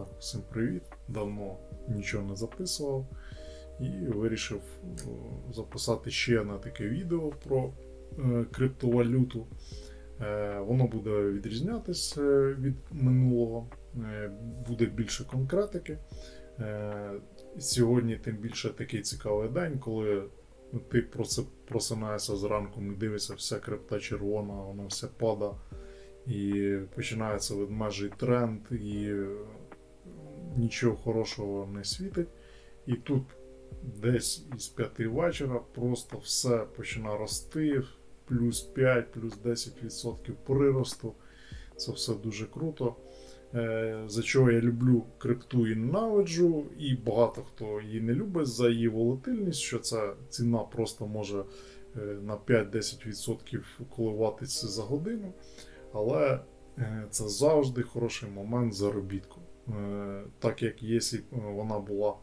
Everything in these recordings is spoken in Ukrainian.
Так, всім привіт. Давно нічого не записував і вирішив записати ще одне таке відео про е, криптовалюту. Е, Воно буде відрізнятись е, від минулого, буде більше конкретики. Сьогодні тим більше такий цікавий день, коли ти просинаєшся зранку і дивишся, вся крипта червона, вона все падає. І починається ведмежий тренд, і нічого хорошого не світить. І тут десь із п'яти вечора просто все починає рости, плюс 5, плюс 10% приросту. Це все дуже круто. Е, За чого я люблю крипту і ненавиджу, і багато хто її не любить за її волатильність, що ця ціна просто може е, на 5-10% коливатися за годину. Але е, це завжди хороший момент заробітку. Е, Так як якщо е, вона була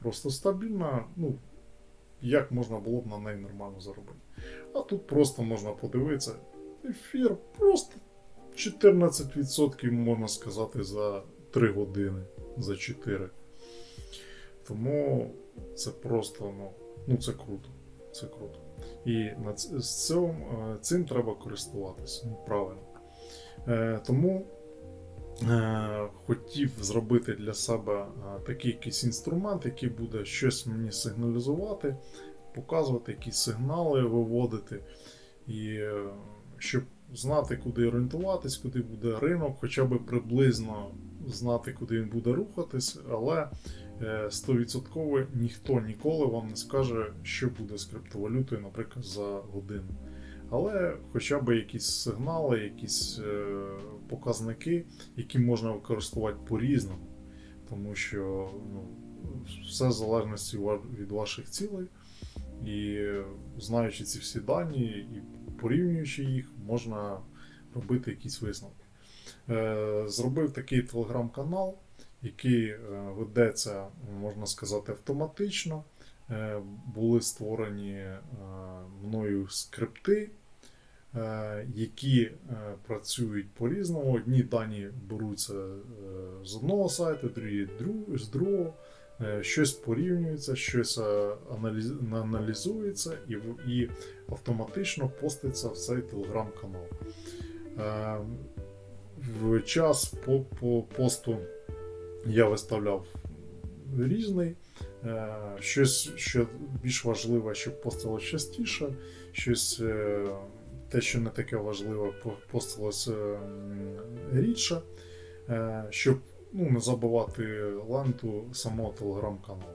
просто стабільна, ну як можна було б на неї нормально заробити. А тут просто можна подивитися. Ефір просто 14% можна сказати за 3 години, за 4. Тому це просто, ну, ну це круто. Це круто. І з цим, е, цим треба користуватися. Ну, правильно. Тому хотів зробити для себе е, такий якийсь інструмент, який буде щось мені сигналізувати, показувати якісь сигнали виводити, і е, щоб знати, куди орієнтуватись, куди буде ринок, хоча б приблизно знати, куди він буде рухатись, але е, 100% ніхто ніколи вам не скаже, що буде з криптовалютою, наприклад, за годину. Але хоча б якісь сигнали, якісь е, показники, які можна використовувати по-різному, тому що ну, все в залежності від ваших цілей. І знаючи ці всі дані і порівнюючи їх, можна робити якісь висновки. Е, Зробив такий телеграм-канал, який е, ведеться, можна сказати, автоматично. Е, Були створені е, мною скрипти, е, які працюють по-різному. Одні дані беруться з одного сайту, другі з другого. Щось порівнюється, щось аналіз- аналізується і, автоматично поститься в цей телеграм-канал. В час по, по посту я виставляв різний. Е, Щось, що більш важливе, щоб постило частіше, щось е, те, що не таке важливе, по- постилось рідше, Е, щоб ну, не забувати ленту самого телеграм-каналу.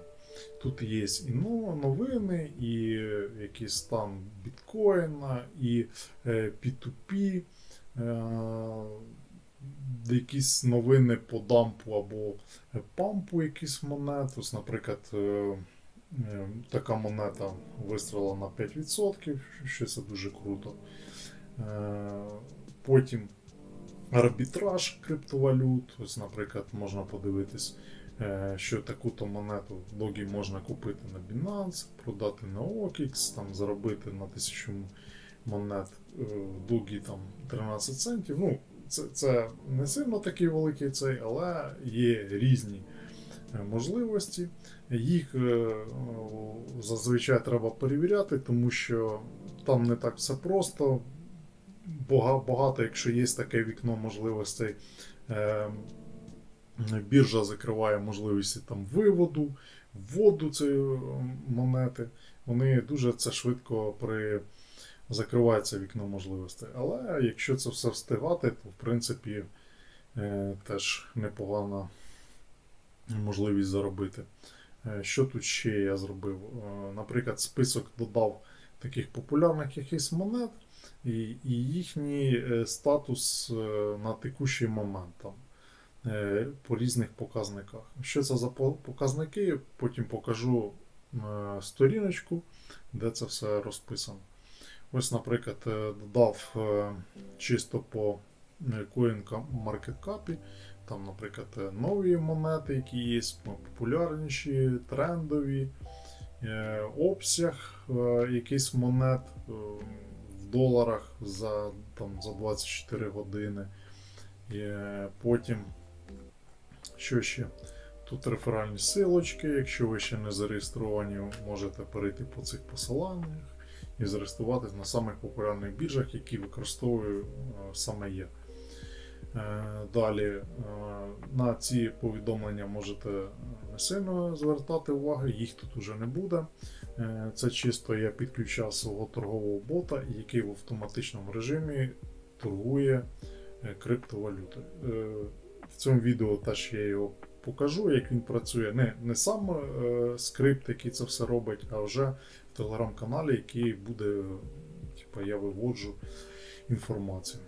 Тут є і новини, і якийсь стан біткоїна, і е, P2P, е, якісь новини по дампу або пампу якісь монет. Ось, наприклад, е, е, така монета вистріла на 5%, що це дуже круто. Е, Потім арбітраж криптовалют. Ось, наприклад, можна подивитись, що таку-то монету догі можна купити на Binance, продати на OKX, там заробити на 1000 монет догі там 13 центів. Ну, це, це не сильно такий великий цей, але є різні е, можливості. Їх е, зазвичай треба перевіряти, тому що там не так все просто. Багато, якщо є таке вікно можливостей, е, біржа закриває можливості там виводу, вводу цієї монети. Вони дуже це швидко при закривається вікно можливостей. Але якщо це все встигати, то в принципі е, теж непогана можливість заробити. Е, Що тут ще я зробив? Е, Наприклад, список додав таких популярних якихось монет і, їхній статус на текущий момент там, по різних показниках. Що це за показники? Потім покажу сторіночку, де це все розписано. Ось, наприклад, е, додав е, чисто по е, CoinMarketCap, там, наприклад, нові монети, які є, популярніші, трендові, обсяг якийсь монет в доларах за, там, за 24 години. Потім Що ще? Тут реферальні силочки. Якщо ви ще не зареєстровані, можете перейти по цих посиланнях і зареєструватись на самих популярних біржах, які використовую е, саме я. Е, Далі е, на ці повідомлення можете не сильно звертати увагу, їх тут уже не буде. Це чисто я підключав свого торгового бота, який в автоматичному режимі торгує криптовалютою. В цьому відео теж я його покажу, як він працює. Не, не сам скрипт, який це все робить, а вже телеграм-каналі, який буде, типу, я виводжу інформацію.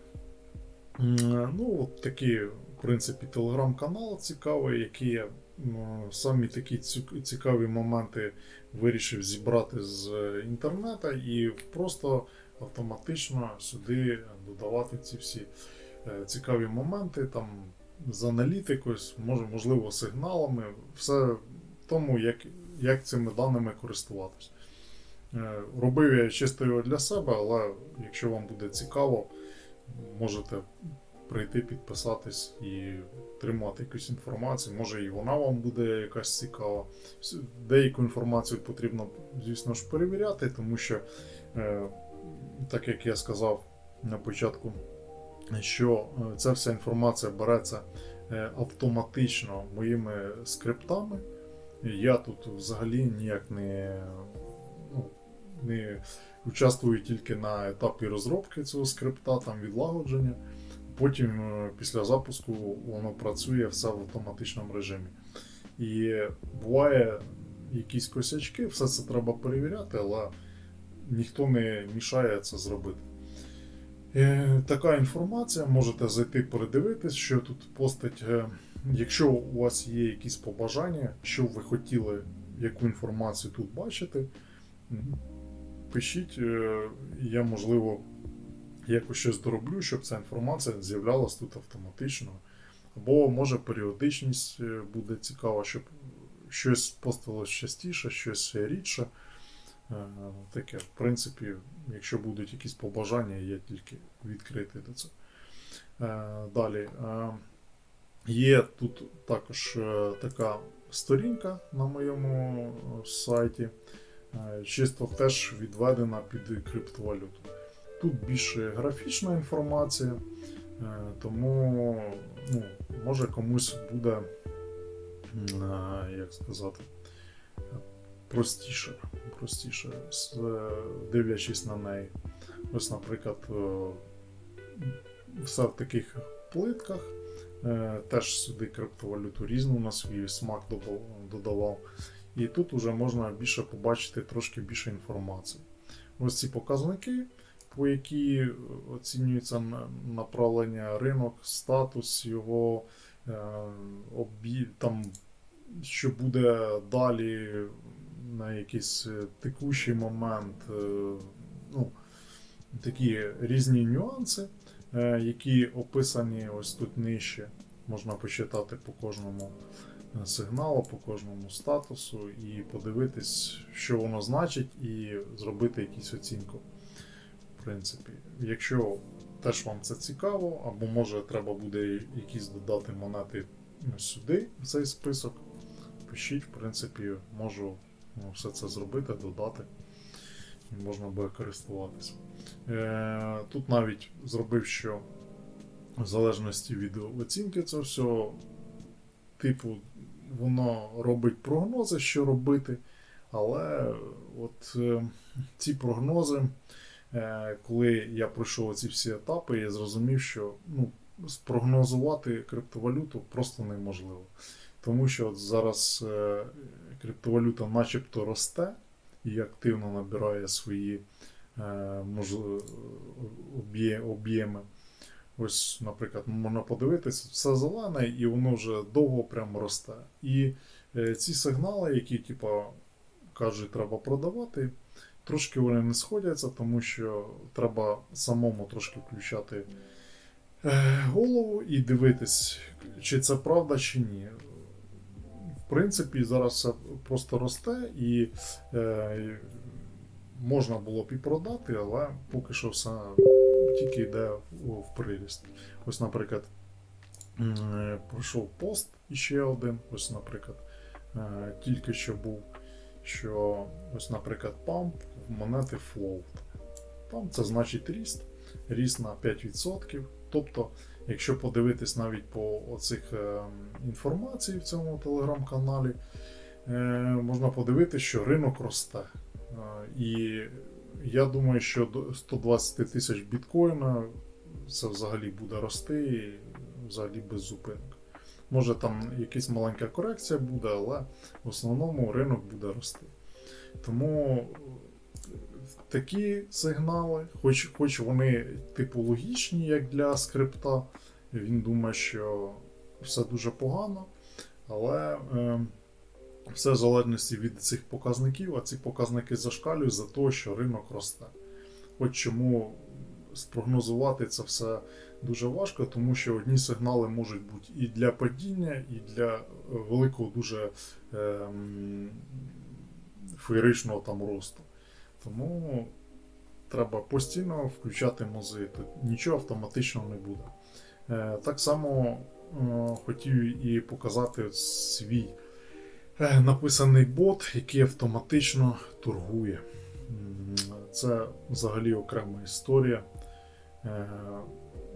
Ну, от такі, в принципі, телеграм-канал цікавий, який я самі такі цікаві моменти вирішив зібрати з е, інтернету і просто автоматично сюди додавати ці всі е, цікаві моменти там з аналітикою, може, можливо, сигналами, все в тому, як, як цими даними користуватись. Е, Робив я чисто його для себе, але якщо вам буде цікаво, можете прийти, підписатись і отримати якусь інформацію. Може і вона вам буде якась цікава. Деяку інформацію потрібно, звісно ж, перевіряти, тому що, е, так як я сказав на початку, що е, ця вся інформація береться автоматично моїми скриптами. Я тут взагалі ніяк не, ну, не участвую тільки на етапі розробки цього скрипта, там відлагодження. Потім е, після запуску воно працює все в автоматичному режимі. І буває якісь косячки, все це треба перевіряти, але ніхто не мішає це зробити. Е, Така інформація, можете зайти передивитись, що тут постать. Е, Якщо у вас є якісь побажання, що ви хотіли, яку інформацію тут бачити, пишіть, е, я можливо якось щось дороблю, щоб ця інформація з'являлась тут автоматично. Або може періодичність е, буде цікава, щоб щось постилось частіше, щось рідше. Е, Таке, в принципі, якщо будуть якісь побажання, я тільки відкритий до цього. Далі. Є тут також така сторінка на моєму сайті, чисто теж відведена під криптовалюту. Тут більше графічна інформація, е, тому ну, може комусь буде, е, як сказати, простіше, простіше, е, дивлячись на неї. Ось, наприклад, е, все в таких плитках. Е, Теж сюди криптовалюту різну на свій смак додавав. І тут вже можна більше побачити трошки більше інформації. Ось ці показники, по які оцінюється направлення ринок, статус його, е, там, що буде далі на якийсь е, текущий момент. е, Ну, такі різні нюанси, які описані ось тут нижче. Можна почитати по кожному сигналу, по кожному статусу і подивитись, що воно значить, і зробити якусь оцінку. В принципі, якщо теж вам це цікаво, або може треба буде якісь додати монети сюди, в цей список, пишіть, в принципі, можу ну, все це зробити, додати, можна буде користуватися. Е, тут навіть зробив, що в залежності від оцінки цього всього, типу, воно робить прогнози, що робити. Але от е, ці прогнози, е, коли я пройшов ці всі етапи, я зрозумів, що ну, спрогнозувати криптовалюту просто неможливо. Тому що от зараз е, криптовалюта начебто росте і активно набирає свої об'єми. Ось, наприклад, можна подивитися, все зелене, і воно вже довго прямо росте. І е, ці сигнали, які, типа, кажуть, треба продавати, трошки вони не сходяться, тому що треба самому трошки включати е, голову і дивитись, чи це правда, чи ні. В принципі, зараз все просто росте і е, можна було б і продати, але поки що все тільки йде в приріст. Ось, наприклад, е, Пройшов пост іще один, ось, наприклад, е, тільки що був, що ось, наприклад, памп в монети float. Там це значить ріст, ріст на 5%. Тобто, якщо подивитись навіть по оцих е, інформації в цьому телеграм-каналі, можна подивитися, що ринок росте. І я думаю, що до 120 тисяч біткоїна це взагалі буде рости взагалі без зупинок. Може там якась маленька корекція буде, але в основному ринок буде рости. Тому е, такі сигнали, хоч, хоч вони типу логічні, як для скрипта, він думає, що все дуже погано, але е, все в залежності від цих показників, а ці показники зашкалюють за те, що ринок росте. От чому спрогнозувати це все дуже важко, тому що одні сигнали можуть бути і для падіння, і для е, великого дуже ем, феєричного там росту. Тому треба постійно включати мози. Тут нічого автоматично не буде. Е, так само е, хотів і показати свій написаний бот, який автоматично торгує. Це взагалі окрема історія. Е,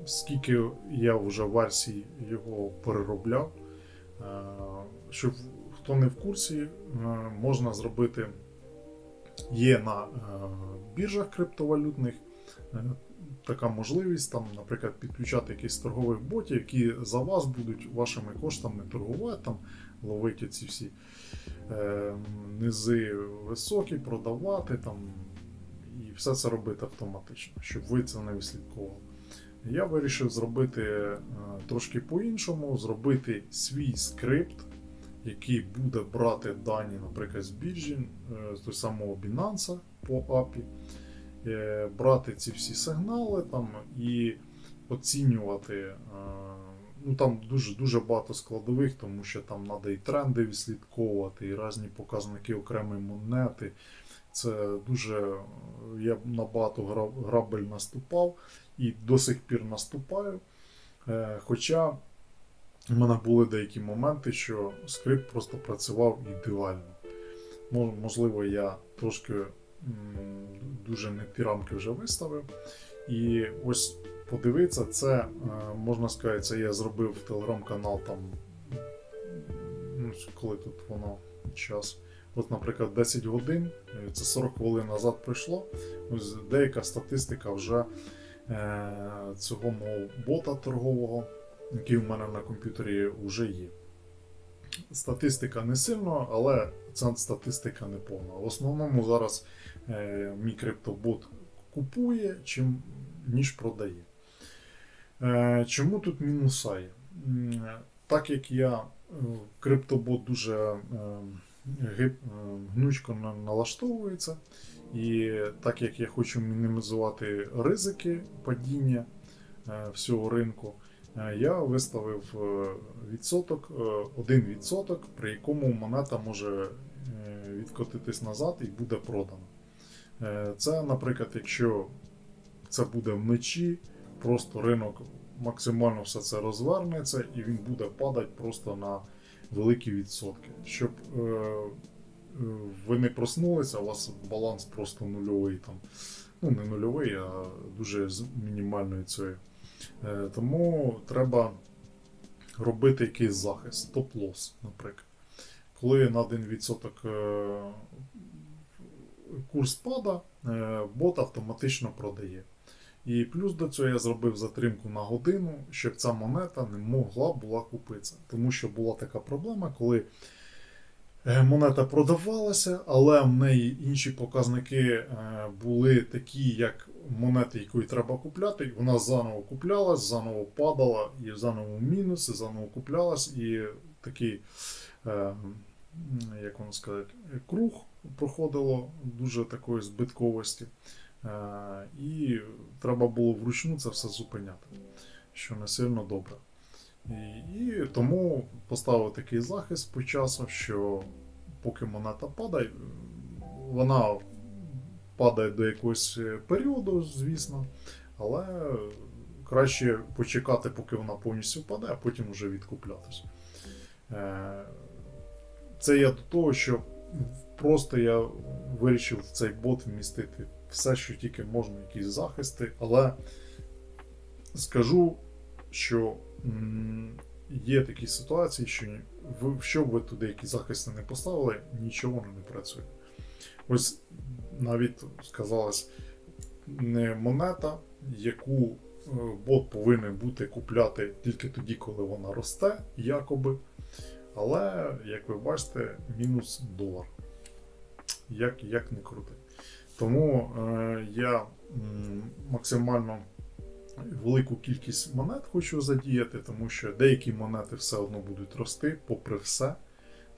Скільки я вже версій його переробляв. Е, Щоб хто не в курсі, е, можна зробити є на е, біржах криптовалютних е, така можливість, там, наприклад, підключати якийсь торгових ботів, які за вас будуть вашими коштами торгувати, там, ловити ці всі е, низи високі, продавати там, і все це робити автоматично, щоб ви це не відслідковували. Я вирішив зробити е, трошки по-іншому, зробити свій скрипт, який буде брати дані, наприклад, з біржі, е, з того самого Binance по API, е, брати ці всі сигнали там і оцінювати. е, Ну, там дуже дуже багато складових, тому що там треба і тренди відслідковувати, і різні показники окремої монети. Це дуже я набагато грабель наступав і до сих пір наступаю. Е, Хоча в мене були деякі моменти, що скрипт просто працював ідеально. Можливо, я трошки дуже не ті рамки вже виставив. І ось подивитися, це е, можна сказати, це я зробив телеграм-канал там. ну, Коли тут воно час. От, наприклад, 10 годин, е, це 40 хвилин назад прийшло. Ось деяка статистика вже е, цього мого бота торгового, який в мене на комп'ютері вже є. Статистика не сильно, але ця статистика не повна. В основному зараз е, мій криптобот купує, чим ніж продає. Е, чому тут мінуса є? Так як я е, криптобот дуже е, гнучко налаштовується, і так як я хочу мінімізувати ризики падіння всього ринку, я виставив відсоток, е, один відсоток, при якому монета може відкотитись назад і буде продана. Це, наприклад, якщо це буде вночі, просто ринок максимально все це розвернеться і він буде падати просто на великі відсотки. Щоб е, е, ви не проснулися, у вас баланс просто нульовий там. Ну, не нульовий, а дуже з мінімальною цією. Е, тому треба робити якийсь захист, топ-лос, наприклад. Коли на 1% е, курс пада, е, бот автоматично продає. І плюс до цього я зробив затримку на годину, щоб ця монета не могла була купитися. Тому що була така проблема, коли е, монета продавалася, але в неї інші показники е, були такі, як монети, яку треба купляти. Вона заново куплялась, заново падала, і заново мінус, і заново куплялась, і такий, е, як воно сказати, круг проходило дуже такої збитковості. Е, І треба було вручну це все зупиняти, що не сильно добре. І, і тому поставив такий захист по часу, що поки монета падає, вона падає до якогось періоду, звісно, але краще почекати, поки вона повністю впаде, а потім вже відкуплятись. Е, Це я до того, що просто я вирішив в цей бот вмістити все, що тільки можна, якісь захисти, але скажу, що є такі ситуації, що ви, що б ви туди які захисти не поставили, нічого не працює. Ось навіть сказалось, не монета, яку е, бот повинен бути купляти тільки тоді, коли вона росте, якоби. Але, як ви бачите, мінус долар. Як, як не крути. Тому е, я максимально велику кількість монет хочу задіяти, тому що деякі монети все одно будуть рости, попри все.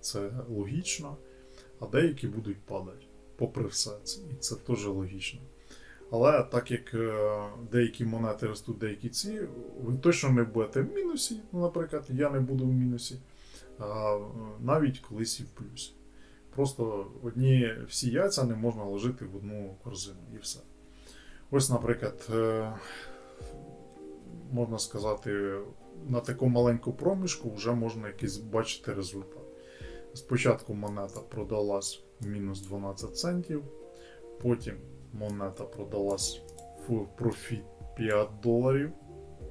Це логічно, а деякі будуть падати, попри все. І це теж логічно. Але так як е, деякі монети ростуть, деякі ці, ви точно не будете в мінусі. Ну, наприклад, я не буду в мінусі, а е, навіть колись і в плюсі. Просто одні всі яйця не можна ложити в одну корзину і все. Ось, наприклад, е, можна сказати, на таку маленьку проміжку вже можна якийсь бачити результат. Спочатку монета продалась в мінус 12 центів, потім монета продалась в профіт 5 доларів.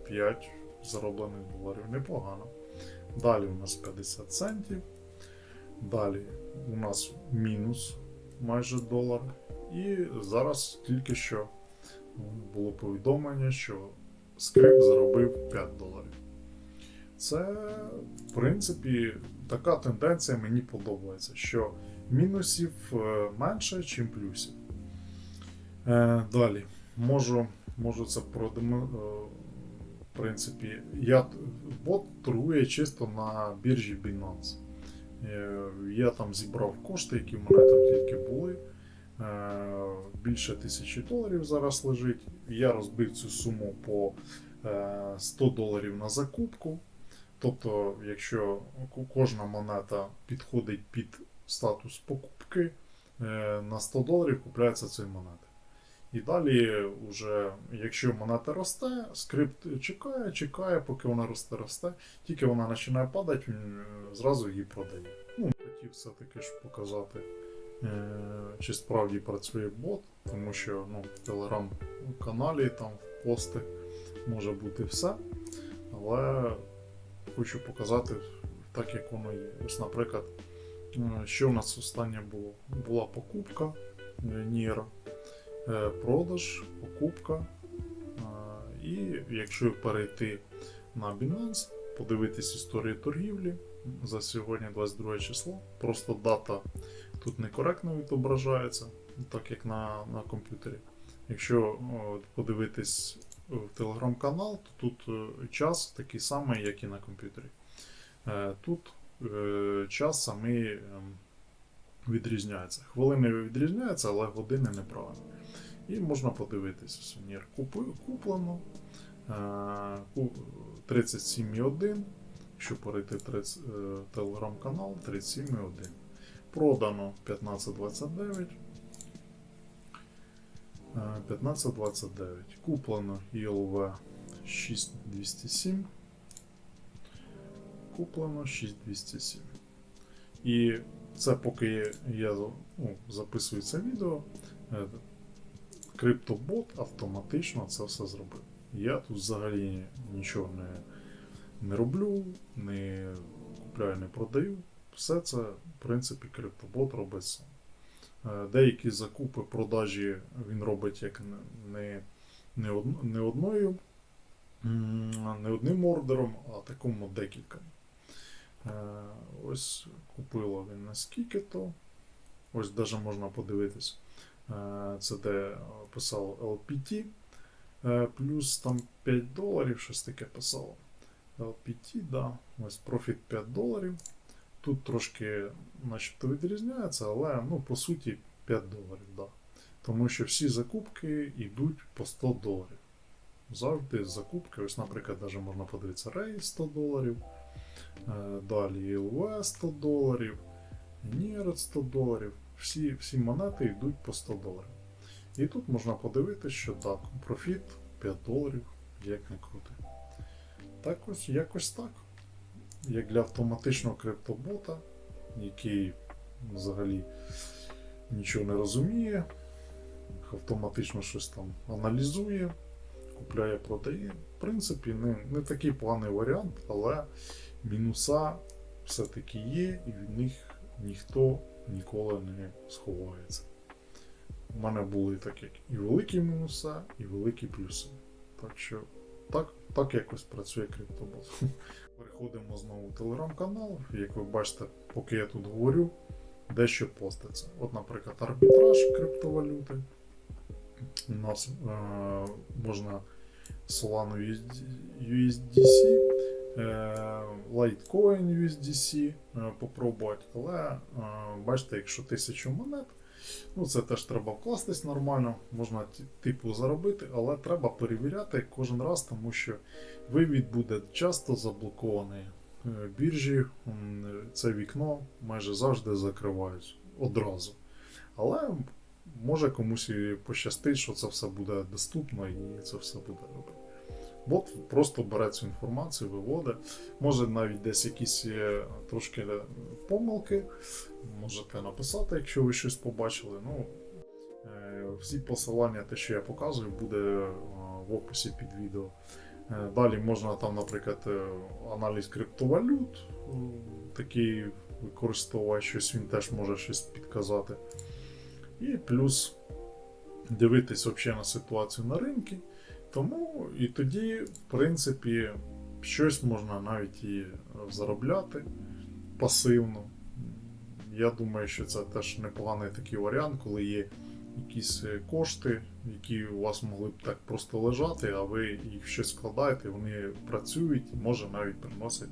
5 зароблених доларів непогано. Далі у нас 50 центів. Далі у нас мінус майже долар. І зараз тільки що було повідомлення, що скрип заробив 5 доларів. Це, в принципі, така тенденція мені подобається, що мінусів е, менше, ніж плюсів. Е, Далі, можу, можу це продемонструвати. В принципі, я бот торгує чисто на біржі Binance. Е, Я там зібрав кошти, які в мене там тільки були. Е, Більше тисячі доларів зараз лежить. Я розбив цю суму по е, 100 доларів на закупку. Тобто, якщо кожна монета підходить під статус покупки, е, на 100 доларів купляється ці монети. І далі, уже, якщо монета росте, скрипт чекає, чекає, поки вона росте, росте. Тільки вона починає падати, е, зразу її продає. Ну, хотів все-таки ж показати, е, чи справді працює бот, тому що ну, в телеграм-каналі там пости може бути все. Але хочу показати так, як воно є. Ось, наприклад, е, що в нас останнє було? Була покупка Ніра, продаж, покупка. Е, І якщо перейти на Binance, подивитись історію торгівлі за сьогодні 22 число, просто дата тут некоректно відображається, так як на, на комп'ютері. Якщо подивитись в телеграм-канал, то тут е, час такий самий, як і на комп'ютері. Е, Тут е, час самий ем, відрізняється. Хвилини відрізняються, але години неправильно. І можна подивитися сувенір. Куплено е, 37,1. Якщо перейти в тридц- е, телеграм-канал 37,1. Продано 15,29. Е, 15,29. Куплено ІЛВ 6207. Куплено 6207. І це поки я ну, записую це відео, е, криптобот автоматично це все зробив. Я тут взагалі нічого не, не роблю, не купляю, не продаю. Все це, в принципі, криптобот робить сам. Е, Деякі закупи, продажі він робить як не, не, не, од- не одною, не одним ордером, а такому декілька. Е, Ось купило він наскільки то. Ось навіть можна подивитись. Е, Це де писав LPT. е, Плюс там 5 доларів, щось таке писало. LPT, да. Ось профіт 5 доларів. Тут трошки начебто відрізняється, але ну, по суті 5 доларів, да. Тому що всі закупки йдуть по 100 доларів. Завжди закупки, ось, наприклад, навіть можна подивитися Рей 100 доларів. Е, Далі ЛВ 100 доларів, Нірет 100 доларів. Всі, всі монети йдуть по 100 доларів. І тут можна подивитися, що так, профіт 5 доларів, як не крути. Так ось якось так. Як для автоматичного криптобота, який взагалі нічого не розуміє, автоматично щось там аналізує, купляє, продає. В принципі, не, не такий поганий варіант, але мінуса все-таки є, і від них ніхто ніколи не сховається. У мене були так як і великі мінуса, і великі плюси. Так що так, так якось працює криптобот. Переходимо знову в телеграм-канал. Як ви бачите, поки я тут говорю, дещо поститься. От, наприклад, арбітраж криптовалюти. У нас е, можна Solana USDC, е, Litecoin USDC е, попробувати, але бачите, якщо 1000 монет, ну це теж треба вкластись нормально, можна типу заробити, але треба перевіряти кожен раз, тому що вивід буде часто заблокований. Біржі це вікно майже завжди закривають одразу. Але може комусь і пощастить, що це все буде доступно і це все буде добре. Бот просто бере цю інформацію, виводить. Може навіть десь якісь трошки помилки. Можете написати, якщо ви щось побачили. Ну, е, всі посилання, те, що я показую, буде е, в описі під відео. Е, Далі можна там, наприклад, аналіз криптовалют, такий використовувати щось, він теж може щось підказати. І плюс дивитись взагалі на ситуацію на ринку. Тому і тоді, в принципі, щось можна навіть і заробляти пасивно. Я думаю, що це теж непоганий такий варіант, коли є якісь е, кошти, які у вас могли б так просто лежати, а ви їх щось складаєте, вони працюють може навіть приносять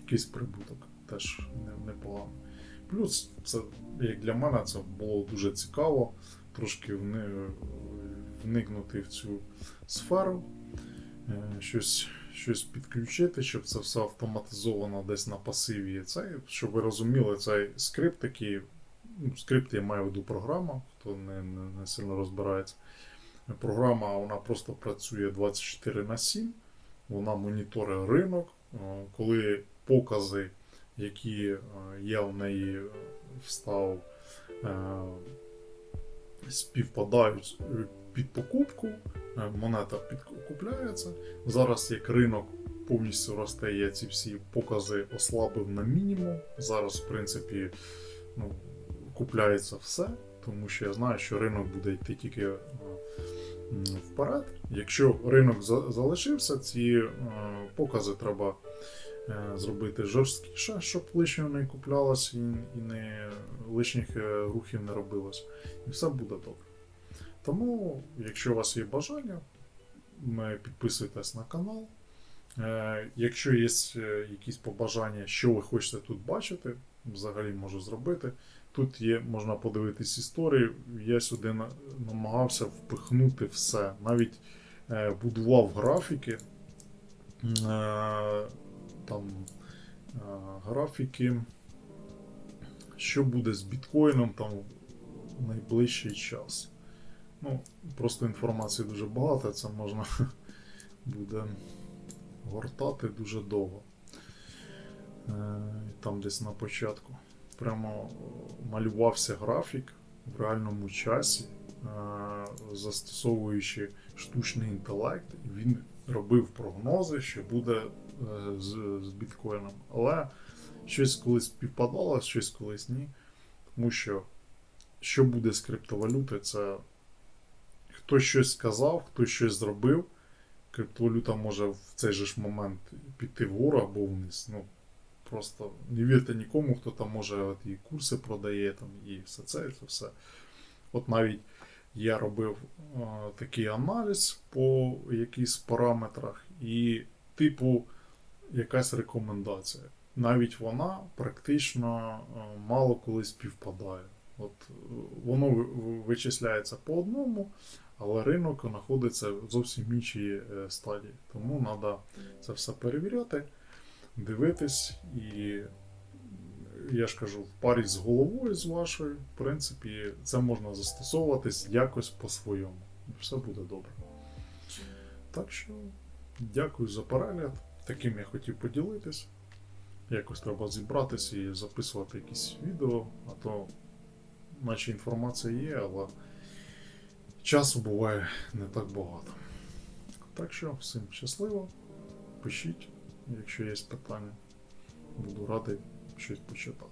якийсь прибуток. Теж не- непогано. Плюс, це, як для мене, це було дуже цікаво трошки вникнути в цю сферу, е, щось, щось підключити, щоб це все автоматизовано десь на пасиві. Це, щоб ви розуміли, цей скрипт такий, ну, скрипт я маю в виду програма, хто не, не, не сильно розбирається. Програма вона просто працює 24 на 7, вона моніторить ринок, е, коли покази, які е, я в неї встав, е, співпадають е, під покупку, монета підкупляється. Зараз як ринок повністю росте, я ці всі покази ослабив на мінімум. Зараз, в принципі, ну, купляється все, тому що я знаю, що ринок буде йти тільки вперед. Якщо ринок залишився, ці покази треба зробити жорсткіше, щоб лишнього не куплялось і, і не лишніх е, рухів не робилось. І все буде добре. Тому, якщо у вас є бажання, підписуйтесь на канал. Е, Якщо є е, якісь побажання, що ви хочете тут бачити, взагалі можу зробити. Тут є, можна подивитись історію. Я сюди намагався впихнути все. Навіть е, будував графіки. Там е, графіки, що буде з біткоїном там в найближчий час. Ну, просто інформації дуже багато, це можна буде гортати дуже довго. Е, Там десь на початку. Прямо малювався графік в реальному часі, е, застосовуючи штучний інтелект, він робив прогнози, що буде з, з біткоїном. Але щось колись співпадало, щось колись ні. Тому що що буде з криптовалюти, це хтось щось сказав, хтось щось зробив. Криптовалюта може в цей же ж момент піти вгору або вниз. Ну, просто не вірте нікому, хто там може от, і курси продає, там, і все це, і це все. От навіть я робив е, такий аналіз по якихось параметрах, і, типу, якась рекомендація. Навіть вона практично е, мало коли співпадає. От е, воно ви- ви- вичисляється по одному, але ринок знаходиться в зовсім іншій е, стадії. Тому треба це все перевіряти, дивитись і. Я ж кажу, в парі з головою з вашою, в принципі, це можна застосовуватись якось по-своєму. Все буде добре. Так що Дякую за перегляд. Таким я хотів поділитись. Якось треба зібратися і записувати якісь відео, а то, наче інформація є, але часу буває не так багато. Так що всім щасливо. Пишіть, якщо є питання. Буду радий щось почитати.